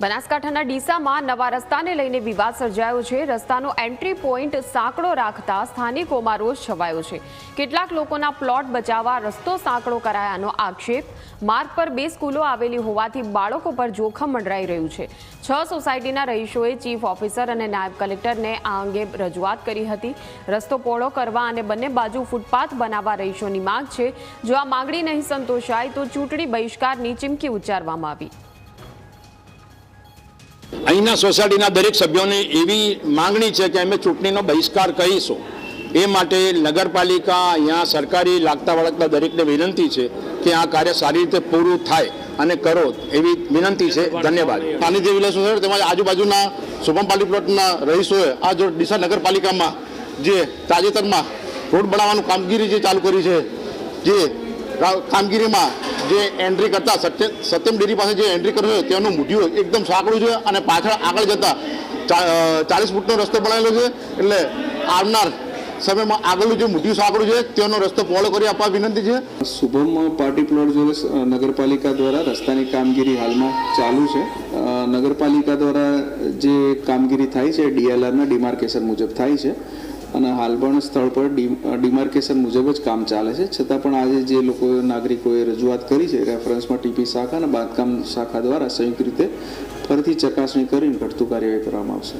બનાસકાંઠાના ડીસામાં નવા રસ્તાને લઈને વિવાદ સર્જાયો છે. રસ્તાનો એન્ટ્રી પોઈન્ટ સાંકડો રાખતા સ્થાનિકોમાં રોષ છવાયો છે. કેટલાક લોકોના પ્લોટ બચાવવા રસ્તો સાંકડો કરાયાનો આક્ષેપ. માર્ગ પર બે સ્કૂલો આવેલી હોવાથી બાળકો પર જોખમ મંડરાઈ રહ્યું છે. છ સોસાયટીના રહીશોએ ચીફ ઓફિસર અને નાયબ કલેક્ટરને આ અંગે રજૂઆત કરી હતી. રસ્તો પહોળો કરવા અને બંને બાજુ ફૂટપાથ બનાવવા રહીશોની માંગ છે. જો આ માંગણી નહીં સંતોષાય તો ચૂંટણી બહિષ્કારની ચીમકી ઉચ્ચારવામાં આવી. અહીંના સોસાયટીના દરેક સભ્યોની એવી માંગણી છે કે અમે ચૂંટણીનો બહિષ્કાર કહીશું એ માટે નગરપાલિકા અહીંયા સરકારી લાગતા વળગતા દરેકને વિનંતી છે કે આ કાર્ય સારી રીતે પૂરું થાય અને કરો એવી વિનંતી છે. ધન્યવાદ. સાનિધ્ય વિલાસો સર તેમજ આજુબાજુના શુભમ પાલી પ્લોટના રહીશોએ આ જો ડીસા નગરપાલિકામાં જે તાજેતરમાં રોડ બનાવવાનું કામગીરી જે ચાલુ કરી છે, જે કામગીરીમાં જે એન્ટ્રી કરતા સત્ય સત્યમ ડેરી પાસે જે એન્ટ્રી કરવી હોય તેનું મૂઢ્યું એકદમ સાંકડું છે અને પાછળ આગળ જતા ચાલીસ ફૂટનો રસ્તો બનાવેલો છે. એટલે આવનાર સમયમાં આગળનું જે મૂઢ્યું સાંકળું છે, તેનો રસ્તો પહોળો કરી આપવા વિનંતી છે. શુભમ પાર્ટી પ્લોટ જોડે નગરપાલિકા દ્વારા રસ્તાની કામગીરી હાલમાં ચાલુ છે. નગરપાલિકા દ્વારા જે કામગીરી થાય છે, ડીએલઆરના ડિમાર્કેશન મુજબ થાય છે. અને હાલ પણ સ્થળ પર ડિમાર્કેશન મુજબ જ કામ ચાલે છે. છતાં પણ આજે જે લોકો નાગરિકોએ રજૂઆત કરી છે, રેફરન્સમાં ટીપી શાખા અને બાંધકામ શાખા દ્વારા સંયુક્ત રીતે ફરીથી ચકાસણી કરીને ઘટતું કાર્યવાહી કરવામાં આવશે.